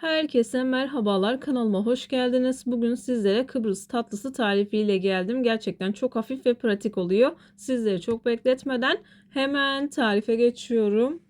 Herkese merhabalar kanalıma hoş geldiniz. Bugün sizlere Kıbrıs tatlısı tarifiyle geldim. Gerçekten çok hafif ve pratik oluyor. Sizleri çok bekletmeden hemen tarife geçiyorum.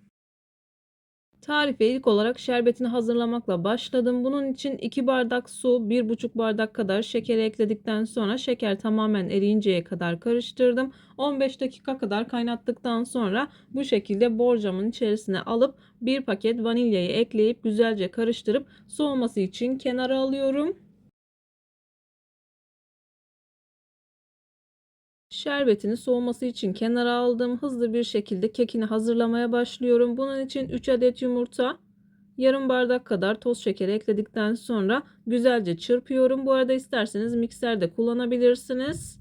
Tarife ilk olarak şerbetini hazırlamakla başladım. Bunun için 2 bardak su, 1,5 bardak kadar şeker ekledikten sonra şeker tamamen eriyinceye kadar karıştırdım. 15 dakika kadar kaynattıktan sonra bu şekilde borcamın içerisine alıp bir paket vanilyayı ekleyip güzelce karıştırıp soğuması için kenara alıyorum. Şerbetini soğuması için kenara aldım. Hızlı bir şekilde kekini hazırlamaya başlıyorum. Bunun için 3 adet yumurta, yarım bardak kadar toz şekeri ekledikten sonra güzelce çırpıyorum. Bu arada isterseniz mikserde kullanabilirsiniz.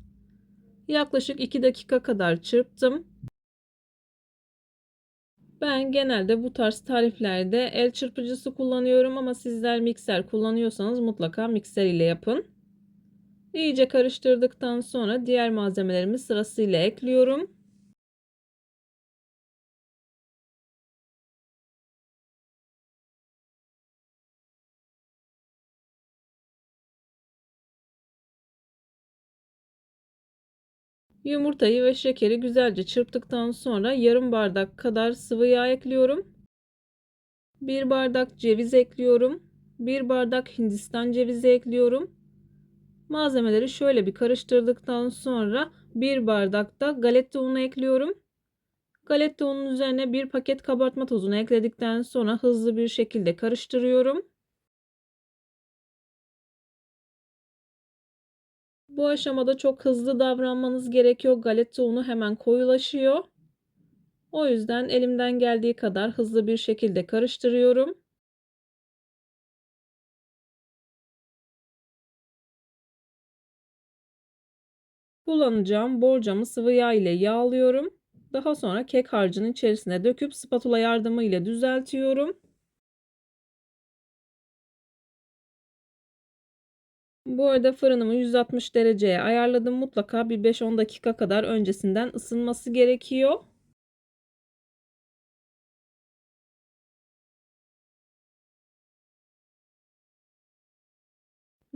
Yaklaşık 2 dakika kadar çırptım. Ben genelde bu tarz tariflerde el çırpıcısı kullanıyorum ama sizler mikser kullanıyorsanız mutlaka mikser ile yapın. İyice karıştırdıktan sonra diğer malzemelerimi sırasıyla ekliyorum. Yumurtayı ve şekeri güzelce çırptıktan sonra yarım bardak kadar sıvı yağ ekliyorum. 1 bardak ceviz ekliyorum. 1 bardak hindistan cevizi ekliyorum. Malzemeleri şöyle bir karıştırdıktan sonra bir bardak da galeta unu ekliyorum. Galeta unun üzerine bir paket kabartma tozunu ekledikten sonra hızlı bir şekilde karıştırıyorum. Bu aşamada çok hızlı davranmanız gerekiyor. Galeta unu hemen koyulaşıyor. O yüzden elimden geldiği kadar hızlı bir şekilde karıştırıyorum. Kullanacağım borcamı sıvı yağ ile yağlıyorum. Daha sonra kek harcının içerisine döküp spatula yardımıyla düzeltiyorum. Bu arada fırınımı 160 dereceye ayarladım. Mutlaka bir 5-10 dakika kadar öncesinden ısınması gerekiyor.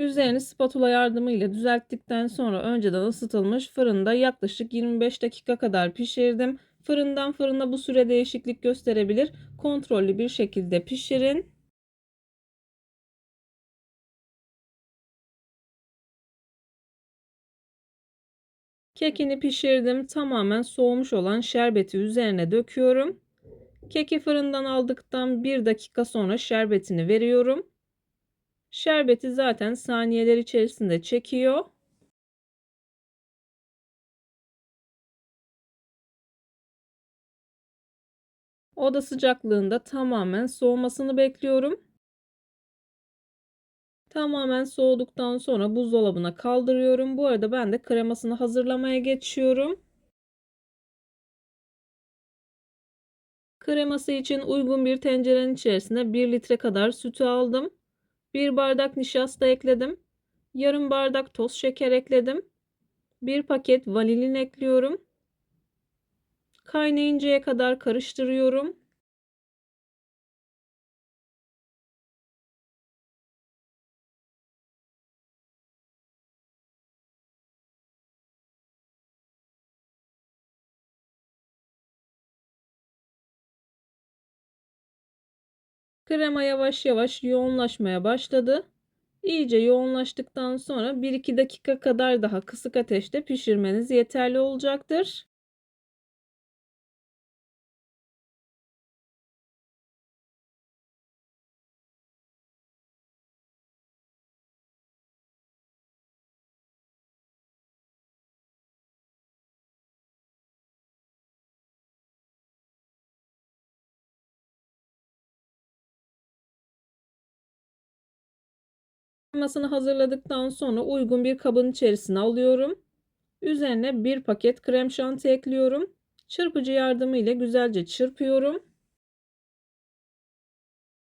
Üzerini spatula yardımıyla düzelttikten sonra önceden ısıtılmış fırında yaklaşık 25 dakika kadar pişirdim. Fırından fırına bu süre değişiklik gösterebilir. Kontrollü bir şekilde pişirin. Kekini pişirdim. Tamamen soğumuş olan şerbeti üzerine döküyorum. Keki fırından aldıktan 1 dakika sonra şerbetini veriyorum. Şerbeti zaten saniyeler içerisinde çekiyor. Oda sıcaklığında tamamen soğumasını bekliyorum. Tamamen soğuduktan sonra buzdolabına kaldırıyorum. Bu arada ben de kremasını hazırlamaya geçiyorum. Kreması için uygun bir tencerenin içerisine 1 litre kadar sütü aldım. 1 bardak nişasta ekledim. Yarım bardak toz şeker ekledim. 1 paket vanilin ekliyorum. Kaynayıncaya kadar karıştırıyorum. Krema yavaş yavaş yoğunlaşmaya başladı. İyice yoğunlaştıktan sonra 1-2 dakika kadar daha kısık ateşte pişirmeniz yeterli olacaktır. Kremasını hazırladıktan sonra uygun bir kabın içerisine alıyorum. Üzerine bir paket krem şanti ekliyorum. Çırpıcı yardımı ile güzelce çırpıyorum.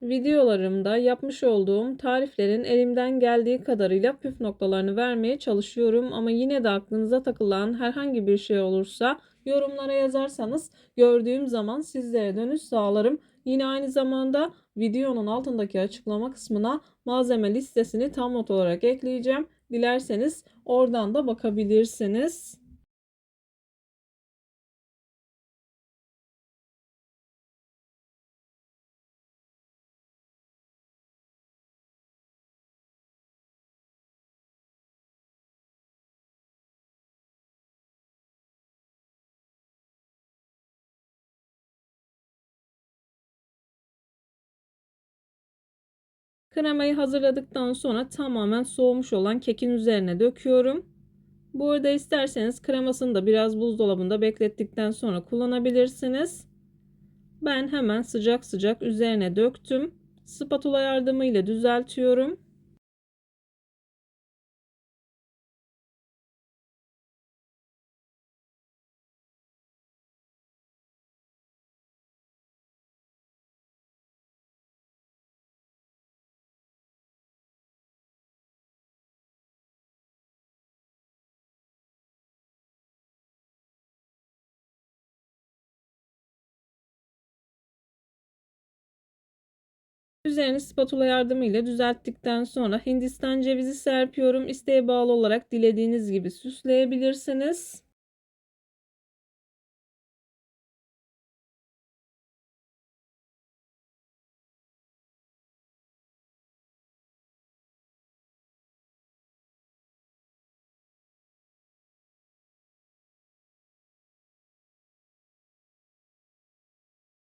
Videolarımda yapmış olduğum tariflerin elimden geldiği kadarıyla püf noktalarını vermeye çalışıyorum ama yine de aklınıza takılan herhangi bir şey olursa yorumlara yazarsanız gördüğüm zaman sizlere dönüş sağlarım. Yine aynı zamanda videonun altındaki açıklama kısmına malzeme listesini tam not olarak ekleyeceğim. Dilerseniz oradan da bakabilirsiniz. Kremayı hazırladıktan sonra tamamen soğumuş olan kekin üzerine döküyorum. Bu arada isterseniz kremasını da biraz buzdolabında beklettikten sonra kullanabilirsiniz. Ben hemen sıcak sıcak üzerine döktüm. Spatula yardımıyla düzeltiyorum. Üzerini spatula yardımıyla düzelttikten sonra hindistan cevizi serpiyorum. İsteğe bağlı olarak dilediğiniz gibi süsleyebilirsiniz.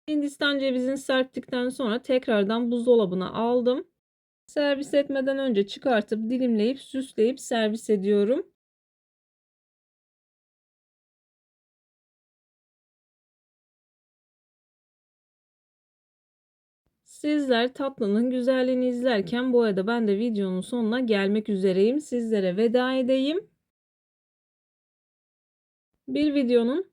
Hindistan cevizini serptikten sonra tekrardan buzdolabına aldım. Servis etmeden önce çıkartıp dilimleyip süsleyip servis ediyorum. Sizler tatlının güzelliğini izlerken bu arada ben de videonun sonuna gelmek üzereyim. Sizlere veda edeyim. Bir videonun